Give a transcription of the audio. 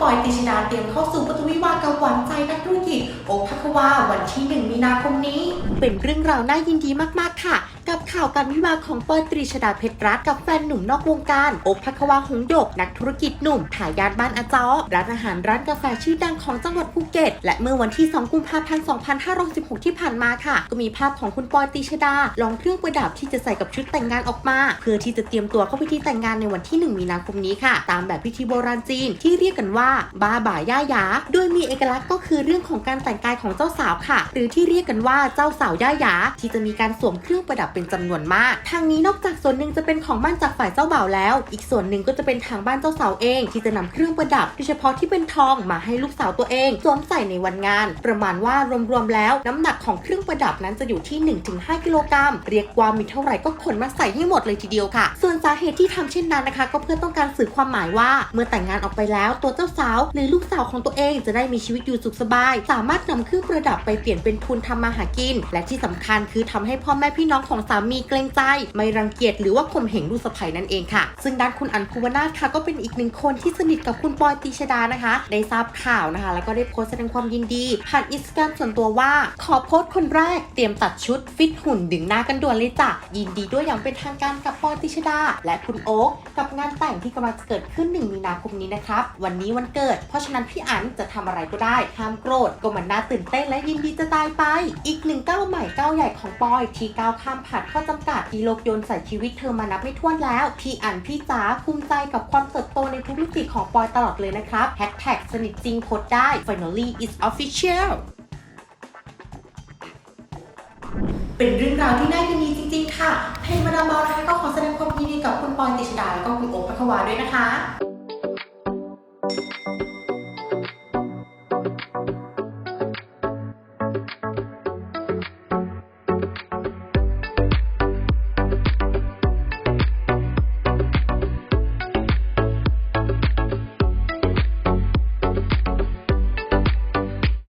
ปอยติชดาเตรียมเข้าสู่ประตูวิวาห์กับหวานใจนักธุรกิจโอภ วาวันที่ 1 มีนาคมนี้ เป็นเรื่องราวน่ายินดีมากๆค่ะ กับข่าวการวิวาของปอยตรีชดาเพชรรัตน์กับแฟนหนุ่มนอกวงการโอภัควาหงหยก นักธุรกิจหนุ่มถ่ายยานบ้านอาจอร้านอาหารร้านกาแฟชื่อดังของจังหวัดภูเก็ต และเมื่อวันที่ 2 กุมภาพันธ์ 2516ที่ผ่านมาค่ะ ก็มีภาพของคุณปอยตรีชดา ลองเครื่องประดับที่จะใส่กับชุดแต่งงานออกมา เพื่อที่จะเตรียมตัวเข้าพิธีแต่งงานในวันที่ 1 มีนาคมนี้ค่ะ ตามแบบพิธีโบราณจีนที่เรียกกันว่าบาบ่าย่ายา โดยมีเอกลักษณ์ก็คือเรื่องของการแต่งกายของเจ้าสาวค่ะ หรือที่เรียกกันว่าเจ้าสาวย่าหยา ที่จะมีการสวมเครื่องประดับเป็นจำนวนมาก ทางนี้นอกจากส่วนหนึ่งจะเป็นของบ้านจากฝ่ายเจ้าบ่าวแล้ว อีกส่วนหนึ่งก็จะเป็นทางบ้านเจ้าสาวเอง ที่จะนำเครื่องประดับโดยเฉพาะที่เป็นทองมาให้ลูกสาวตัวเองสวมใส่ในวันงาน ประมาณว่ารวมๆแล้ว น้ำหนักของเครื่องประดับนั้นจะอยู่ที่ 1-5 กิโลกรัมเรียกว่ามีเท่าไหร่ก็ขนมาใส่ให้หมดเลยทีเดียวค่ะ ส่วนสาเหตุที่ทำเช่นนั้นนะคะ ก็เพื่อต้องการสื่อความหมายว่า เมื่อแต่งงานออกไปแล้วตัวเจ้าสาว หรือลูกสาวของตัวเองจะได้มีชีวิตอยู่สุขสบาย สามารถนำเครื่องระดับไปเปลี่ยนเป็นทุนทำมาหากิน และที่สำคัญคือทำให้พ่อแม่พี่น้องของสามีเกรงใจ ไม่รังเกียจหรือว่าข่มเหงลูกสะใภ้นั่นเองค่ะ ซึ่งด้านคุณอันภูวนาถค่ะก็เป็นอีกหนึ่งคนที่สนิทกับคุณปอยตีชดานะคะ ได้ทราบข่าวนะคะ แล้วก็ได้โพสต์แสดงความยินดีผ่านอินสตาแกรมส่วนตัวว่า ขอโพสต์คนแรกเตรียมตัดชุดฟิตหุ่นดึงหน้ากันด่วนเลยจ้ะยินดีด้วยอย่างเป็นทางการกับปอยติชดา และคุณโอ๊คกับงานแต่งที่กำลังจะเกิดขึ้น1มีนาคมนี้นะครับวันนี้วันเกิด เพราะฉะนั้นพี่อันจะทำอะไรก็ได้ห้ามโกรธก็มันน่าตื่นเต้นและยินดีจะตายไป อีกหนึ่งก้าวใหม่ก้าวใหญ่ของปอยที่ก้าวข้ามผ่านข้อจำกัดที่โลกโยนใส่ชีวิตเธอมานับไม่ถ้วนแล้ว พี่อันพี่จ๋าภูมิใจกับความเติบโตในทุกมิติของปอยตลอดเลยนะครับแฮชแท็กสนิทจริงโพสต์ได้ finally is official เป็นเรื่องราวที่น่ายินดีจริง ๆ ค่ะ เพลงมาดามบอลนะคะก็ขอแสดงความยินดีกับคุณปอยติชดาแล้วก็คุณโอ๊คพัควาด้วยนะคะ